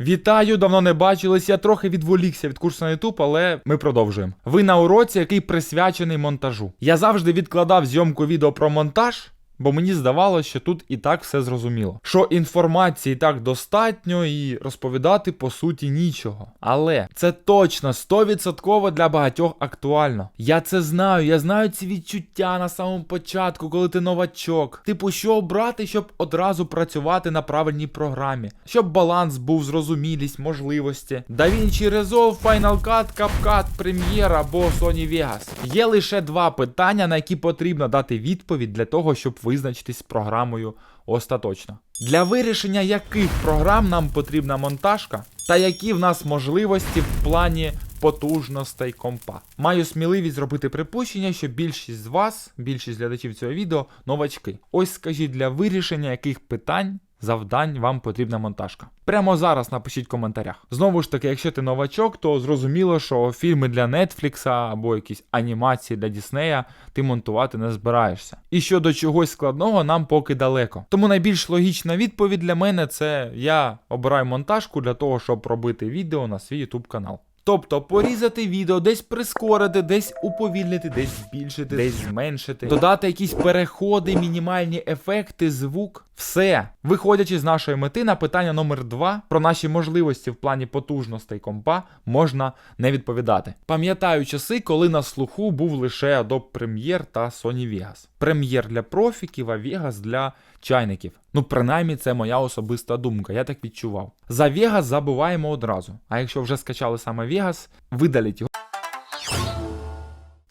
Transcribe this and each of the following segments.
Вітаю, давно не бачились. Я трохи відволікся від курсу на YouTube, але ми продовжуємо. Ви на уроці, який присвячений монтажу. Я завжди відкладав зйомку відео про монтаж. Бо мені здавалося, що тут і так все зрозуміло. Що інформації так достатньо і розповідати по суті нічого. Але це точно 100% для багатьох актуально. Я це знаю, я знаю ці відчуття на самому початку, коли ти новачок. Типу, що обрати, щоб одразу працювати на правильній програмі, щоб баланс був, зрозумілість, можливості. DaVinci Resolve, Final Cut, CapCut, Premiere або Sony Vegas. Є лише два питання, на які потрібно дати відповідь для того, щоб визначитись з програмою остаточно. Для вирішення яких програм нам потрібна монтажка, та які в нас можливості в плані потужностей компа. Маю сміливість зробити припущення, що більшість з вас, більшість глядачів цього відео, новачки. Ось скажіть для вирішення яких питань. Завдань вам потрібна монтажка. Прямо зараз напишіть в коментарях. Знову ж таки, якщо ти новачок, то зрозуміло, що фільми для Netflix або якісь анімації для Діснея ти монтувати не збираєшся. І щодо чогось складного нам поки далеко. Тому найбільш логічна відповідь для мене це я обираю монтажку для того, щоб робити відео на свій YouTube канал. Тобто порізати відео, десь прискорити, десь уповільнити, десь збільшити, десь зменшити, додати якісь переходи, мінімальні ефекти, звук. Все. Виходячи з нашої мети на питання номер 2 про наші можливості в плані потужностей компа можна не відповідати. Пам'ятаю часи, коли на слуху був лише Adobe Premiere та Sony Vegas. Premiere для профіків, а Vegas для чайників. Ну, принаймні, це моя особиста думка, я так відчував. За Vegas забуваємо одразу. А якщо вже скачали саме Vegas, видаліть його.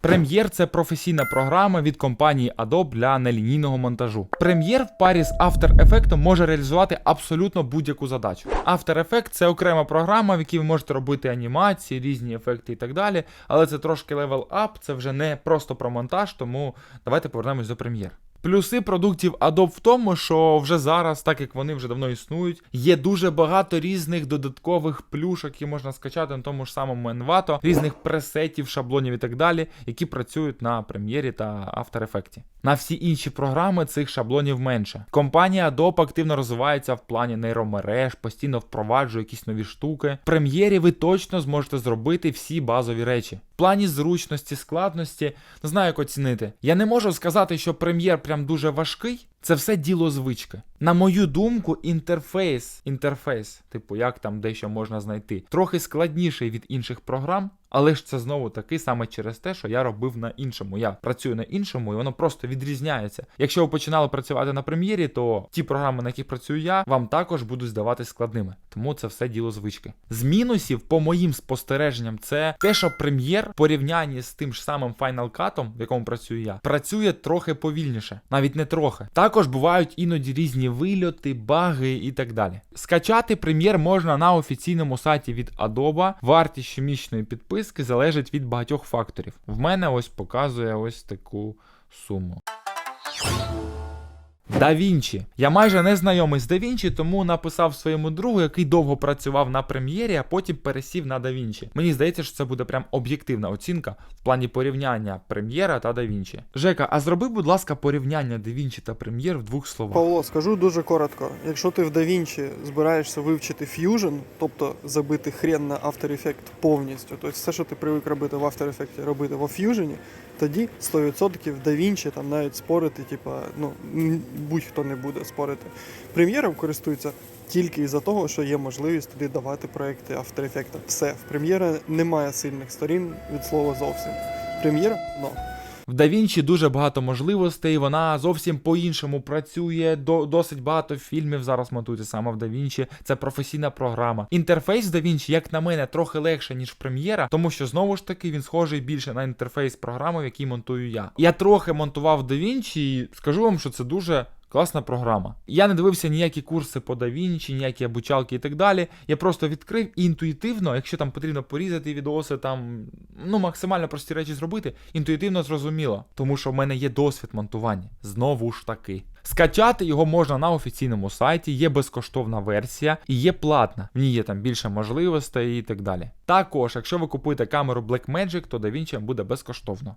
Premiere – це професійна програма від компанії Adobe для нелінійного монтажу. Premiere в парі з After Effects може реалізувати абсолютно будь-яку задачу. After Effects – це окрема програма, в якій ви можете робити анімації, різні ефекти і так далі. Але це трошки level up, це вже не просто про монтаж, тому давайте повернемось до Premiere. Плюси продуктів Adobe в тому, що вже зараз, так як вони вже давно існують, є дуже багато різних додаткових плюшок, які можна скачати на тому ж самому Envato, різних пресетів, шаблонів і так далі, які працюють на Premiere та After Effects. На всі інші програми цих шаблонів менше. Компанія Adobe активно розвивається в плані нейромереж, постійно впроваджує якісь нові штуки. В Premiere ви точно зможете зробити всі базові речі. В плані зручності, складності, не знаю, як оцінити. Я не можу сказати, що Premiere прям дуже важкий. Це все діло звички. На мою думку, інтерфейс, інтерфейс, типу, як там дещо можна знайти, трохи складніший від інших програм, але ж це знову таки саме через те, що я робив на іншому. Я працюю на іншому, і воно просто відрізняється. Якщо ви починали працювати на прем'єрі, то ті програми, на яких працюю я, вам також будуть здаватись складними. Тому це все діло звички. З мінусів, по моїм спостереженням, це те, що прем'єр в порівнянні з тим ж самим Final Cut, в якому працюю я, працює трохи повільніше, навіть не трохи. Також бувають іноді різні вильоти, баги і так далі. Скачати прем'єр можна на офіційному сайті від Adobe. Вартість щомісячної підписки залежить від багатьох факторів. В мене ось показує ось таку суму. DaVinci. Я майже не знайомий з DaVinci, тому написав своєму другу, який довго працював на прем'єрі, а потім пересів на DaVinci. Мені здається, що це буде прям об'єктивна оцінка в плані порівняння прем'єра та DaVinci. Жека, а зроби, будь ласка, порівняння DaVinci та прем'єр в двох словах. Павло, скажу дуже коротко. Якщо ти в DaVinci збираєшся вивчити Fusion, тобто забити хрен на After Effects повністю, тобто все, що ти привик робити в After Effects, робити во Fusion, тоді 100% DaVinci там навіть спорити, типа, ну будь-хто не буде спорити. Прем'єром користується тільки із-за того, що є можливість туди давати проекти After Effects. Все, в прем'єра немає сильних сторін від слова зовсім. Прем'єра, ну. В DaVinci дуже багато можливостей, вона зовсім по-іншому працює. До, досить багато фільмів зараз монтується саме в DaVinci. Це професійна програма. Інтерфейс DaVinci, як на мене, трохи легше, ніж прем'єра, тому що знову ж таки він схожий більше на інтерфейс програми, в якій монтую я. Я трохи монтував DaVinci і скажу вам, що це дуже. Класна програма. Я не дивився ніякі курси по DaVinci, ніякі обучалки і так далі. Я просто відкрив і інтуїтивно, якщо там потрібно порізати відоси, там ну максимально прості речі зробити, інтуїтивно зрозуміло, тому що в мене є досвід монтування. Знову ж таки. Скачати його можна на офіційному сайті, є безкоштовна версія і є платна. В ній є там більше можливостей і так далі. Також, якщо ви купуєте камеру Blackmagic, то DaVinci буде безкоштовно.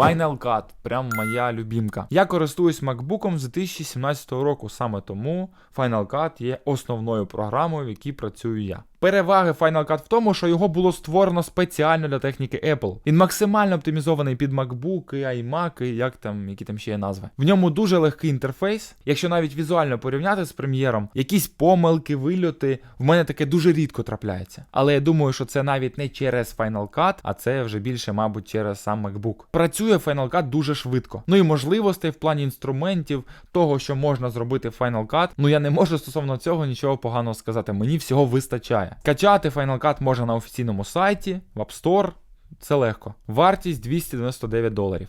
Final Cut, прям моя любімка. Я користуюсь MacBook з 2017 року, саме тому Final Cut є основною програмою, в якій працюю я. Переваги Final Cut в тому, що його було створено спеціально для техніки Apple. Він максимально оптимізований під MacBook, iMac, і як там, які там ще є назви. В ньому дуже легкий інтерфейс. Якщо навіть візуально порівняти з прем'єром, якісь помилки, вильоти, в мене таке дуже рідко трапляється. Але я думаю, що це навіть не через Final Cut, а це вже більше, мабуть, через сам MacBook. Працює Final Cut дуже швидко. Ну і можливостей в плані інструментів, того, що можна зробити в Final Cut. Ну я не можу стосовно цього нічого поганого сказати. Мені всього вистачає. Качати Final Cut можна на офіційному сайті, в App Store. Це легко. Вартість 299 доларів.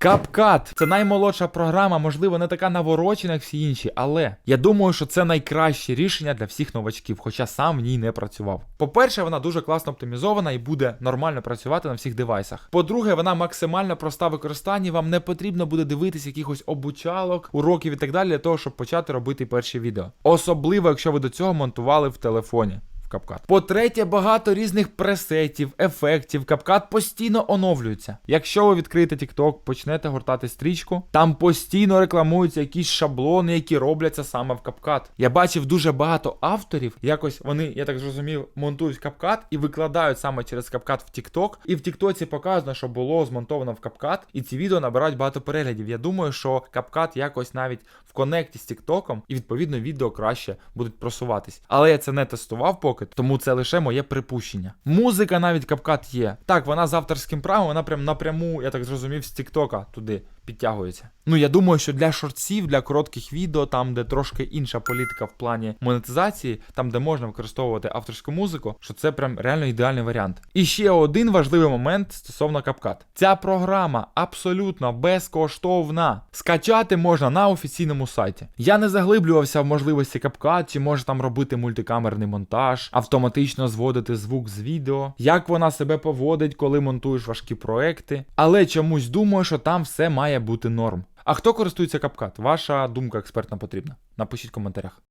CapCut – це наймолодша програма, можливо, не така наворочена, як всі інші, але я думаю, що це найкраще рішення для всіх новачків, хоча сам в ній не працював. По-перше, вона дуже класно оптимізована і буде нормально працювати на всіх девайсах. По-друге, вона максимально проста в використанні. Вам не потрібно буде дивитись якихось обучалок, уроків і так далі для того, щоб почати робити перші відео. Особливо, якщо ви до цього монтували в телефоні. В CapCut. По-третє, багато різних пресетів, ефектів. CapCut постійно оновлюється. Якщо ви відкриєте TikTok, почнете гортати стрічку, там постійно рекламуються якісь шаблони, які робляться саме в CapCut. Я бачив дуже багато авторів, якось вони, я так зрозумів, монтують CapCut і викладають саме через CapCut в TikTok. І в TikTok показано, що було змонтовано в CapCut, і ці відео набирають багато переглядів. Я думаю, що CapCut якось навіть в конекті з TikTok, і відповідно відео краще будуть просуватись. Але я це не тестував поки, тому це лише моє припущення. Музика навіть капкат є. Так, вона з авторським правом, вона прям напряму, я так зрозумів, з Тіктока туди підтягується. Ну я думаю, що для шортсів, для коротких відео, там де трошки інша політика в плані монетизації, там де можна використовувати авторську музику, що це прям реально ідеальний варіант. І ще один важливий момент стосовно CapCut. Ця програма абсолютно безкоштовна. Скачати можна на офіційному сайті. Я не заглиблювався в можливості CapCut, чи може там робити мультикамерний монтаж, автоматично зводити звук з відео, як вона себе поводить, коли монтуєш важкі проекти. Але чомусь думаю, що там все має бути норм. А хто користується CapCut? Ваша думка експертна потрібна. Напишіть в коментарях.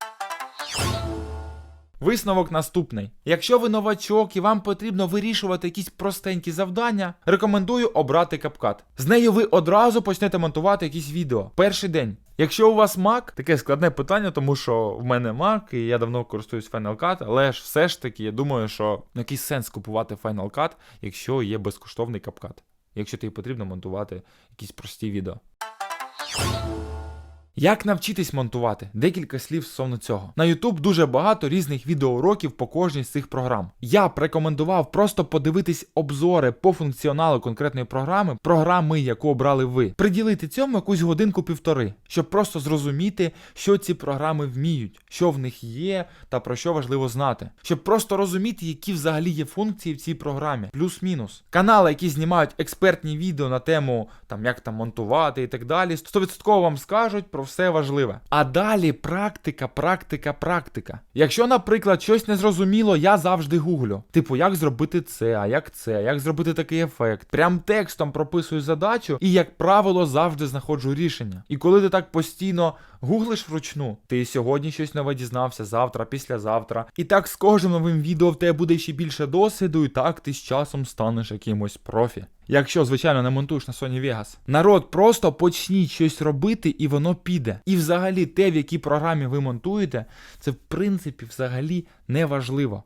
Висновок наступний: якщо ви новачок і вам потрібно вирішувати якісь простенькі завдання, рекомендую обрати CapCut. З нею ви одразу почнете монтувати якісь відео. Перший день. Якщо у вас Mac, таке складне питання, тому що в мене Mac, і я давно користуюсь Final Cut, але ж все ж таки я думаю, що якийсь сенс купувати Final Cut, якщо є безкоштовний CapCut. Якщо тобі потрібно монтувати якісь прості відео. Як навчитись монтувати? Декілька слів стосовно цього. На YouTube дуже багато різних відеоуроків по кожній з цих програм. Я б рекомендував просто подивитись обзори по функціоналу конкретної програми, програми, яку обрали ви. Приділити цьому якусь годинку-півтори, щоб просто зрозуміти, що ці програми вміють, що в них є та про що важливо знати. Щоб просто розуміти, які взагалі є функції в цій програмі, плюс-мінус. Канали, які знімають експертні відео на тему там як там монтувати і так далі, 100% вам скажуть про все важливе. А далі практика, практика, практика. Якщо, наприклад, щось незрозуміло, я завжди гуглю. Типу, як зробити це, а як це, як зробити такий ефект. Прям текстом прописую задачу і, як правило, завжди знаходжу рішення. І коли ти так постійно гуглиш вручну, ти сьогодні щось нове дізнався, завтра, післязавтра. І так з кожним новим відео в тебе буде ще більше досвіду, і так ти з часом станеш якимось профі. Якщо, звичайно, не монтуєш на Sony Vegas. Народ, просто почніть щось робити, і воно піде. І взагалі те, в якій програмі ви монтуєте, це в принципі взагалі не важливо.